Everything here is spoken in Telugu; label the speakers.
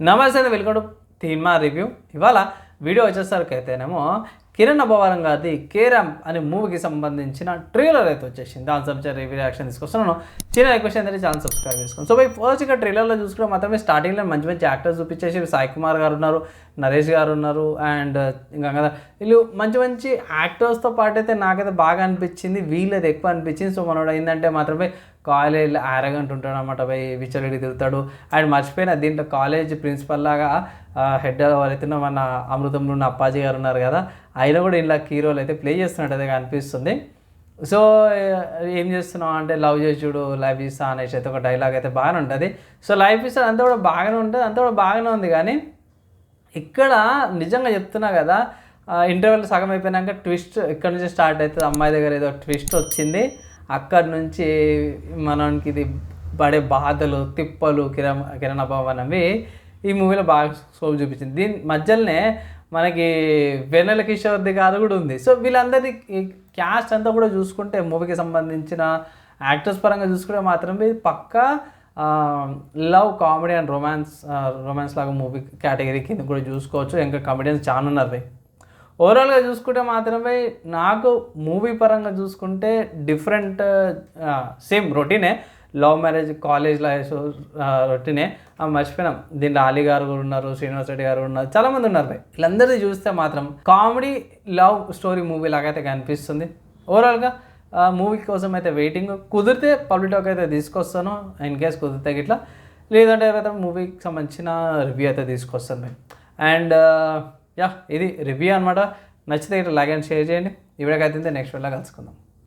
Speaker 1: నమస్తే వెల్కమ్ టు తీన్మా రివ్యూ. ఇవాళ వీడియో వచ్చేసరికి అయితేనేమో కిరణ్ అభవారం గారిది కేరమ్ అనే మూవీకి సంబంధించిన ట్రైలర్ అయితే వచ్చేసింది. దాని సంబంధించిన రివ్యూ రియాక్షన్ తీసుకొస్తున్నాను. చిన్న రిక్వెస్ట్ ఏంటంటే ఛానల్ సబ్స్క్రైబ్ చేసుకోండి. సో బై ఫస్ట్ ఇక్కడ ట్రైలర్లో చూసుకుంటే మాత్రమే స్టార్టింగ్లో మంచి మంచి యాక్టర్స్ చూపించేసి సాయి కుమార్ గారు ఉన్నారు నరేష్ గారు ఉన్నారు అండ్ ఇంకా కదా. వీళ్ళు మంచి మంచి యాక్టర్స్తో పాటు అయితే నాకైతే బాగా అనిపించింది వీళ్ళది ఎక్కువ అనిపించింది. సో మనోడు ఏంటంటే మాత్రమే కాలేజ్ ఆరగంట ఉంటాడు అనమాట పోయి విచ్చలడి తిరుగుతాడు అండ్ మర్చిపోయిన దీంట్లో కాలేజ్ ప్రిన్సిపల్ లాగా హెడ్ ఎవరైతే మన అమృతంలో ఉన్న అప్పాజీ గారు ఉన్నారు కదా ఆయన కూడా ఇలా హీరోలు అయితే ప్లే చేస్తున్నట్టు అయితే అనిపిస్తుంది సో ఏం చేస్తున్నావు అంటే లవ్ చేసి చూడు లైఫ్ ఇస్తా అనేసి అయితే ఒక డైలాగ్ అయితే బాగానే ఉంటుంది. సో లైఫ్ ఇస్తా అంతా కూడా బాగానే ఉంటుంది అంతా కూడా బాగానే ఉంది. కానీ ఇక్కడ నిజంగా చెప్తున్నా కదా ఇంటర్వెల్ సగం అయిపోయినాక ట్విస్ట్ ఇక్కడ నుంచి స్టార్ట్ అవుతుంది? అమ్మాయి దగ్గర ఏదో ట్విస్ట్ వచ్చింది. అక్కడి నుంచి మనకి ఇది పడే బాధలు తిప్పలు కిరణ కిరణ అభావన్ అవి ఈ మూవీలో బాగా సోపు చూపించింది. దీని మధ్యలోనే మనకి వెన్నెల కిషోర్ది గారు కూడా ఉంది. సో వీళ్ళందరి క్యాస్ట్ అంతా కూడా చూసుకుంటే మూవీకి సంబంధించిన యాక్టర్స్ పరంగా చూసుకుంటే మాత్రమే ఇది పక్కా love comedy and romance romance లాగా మూవీ కేటగిరీ కింద కూడా చూసుకోవచ్చు. ఇంకా కామెడియన్స్ చాలా ఉన్నారు. ఓవరాల్గా చూసుకుంటే మాత్రమే నాకు మూవీ పరంగా చూసుకుంటే డిఫరెంట్ సేమ్ రొటీనే లవ్ మ్యారేజ్ కాలేజ్ లైఫ్ రొటీనే మర్చిపోయినాం. దీంట్లో అలీ గారు కూడా ఉన్నారు శ్రీనివాస్ రెడ్డి గారు ఉన్నారు చాలామంది ఉన్నారు భయ్. వీళ్ళందరినీ చూస్తే మాత్రం కామెడీ లవ్ స్టోరీ మూవీ లాగైతే కనిపిస్తుంది. ఓవరాల్గా మూవీ కోసం అయితే వెయిటింగ్ కుదిరితే పబ్లిక్ టాక్ అయితే తీసుకొస్తాను ఇన్ కేస్ కుదిరితే గిట్లా. లేదంటే మూవీకి సంబంధించిన రివ్యూ అయితే తీసుకొస్తాను అండ్ యా ఇది రివ్యూ అనమాట నచ్చితే ఇట్లా లైక్ అండ్ షేర్ చేయండి. ఇవిడకైతే నెక్స్ట్ వీడియోలో కలుసుకుందాం.